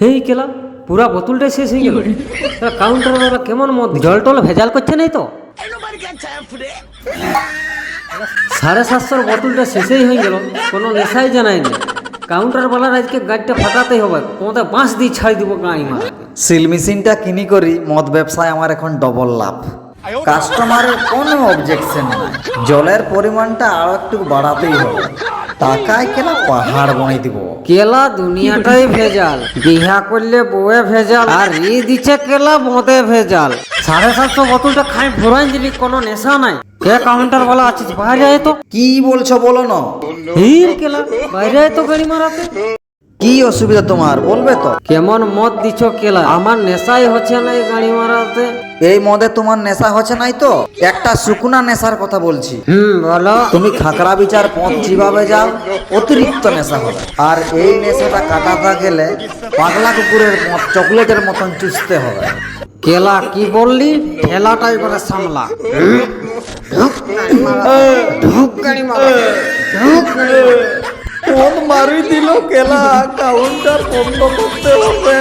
হেই কেলা পুরা বোতলটাই শেষ হয়ে গেল। কাউন্টার বালা কেমন মদ জল টল ভেজাল করছে নাই তো? সাড়ে সাতশোর বোতলটা শেষেই হয়ে গেল কোনো নেশাই জানায়নি কাউন্টার বালার আজকে গাড়িটা ফাটাতেই হবে কোথাও বাঁশ দিয়ে ছাড়ি দিব গাড়ি মারাতে। সিল মেশিনটা কিনি করি মদ ব্যবসায় আমার এখন ডবল লাভ। কাস্টমারের কোনো অবজেকশন নাই। জলের পরিমাণটা আরও একটু বাড়াতেই হবে। টাকায় কেনা পাহাড় বনে দিব। কেলা দুনিয়াটাই ভেজাল বিহা করলে বউয়ে ভেজাল আর ই দিচ্ছে কেলা মদে ভেজাল। সাড়ে সাতশো বোতলটা খাই ভরাই দিলি কোনো নেশা নাই। কে কাউন্টার বালা আছিস বাইরে আয় তো। কি বলছো বলো না। হির কেলা বাইরে আয় তো গাড়ি মারাতে। কি অসুবিধা তোমার বলবে তো। কেমন মদ দিছ কেলা আমার নেশাই হচ্ছে না এই গাড়ি মারাতে। এই মদে তোমার নেশা হচ্ছে নাই তো? একটা শুকনা নেশার কথা বলছি। হুম বলো। তুমি খাকড়া বিচার পথ যেভাবে যাও অতিরিক্ত নেশা হবে। আর এই নেশাটা কাটাতে গেলে পাগলা কুকুরের মত চকলেটের মতন চুষতে হবে। কেলা কি বললি? ঠেলাটাই করে সামলা? ঢুক গাড়ি ঢুক গাড়ি। ফোন মারি দিল কেলা কাউন্টার বন্ধ করতে হবে।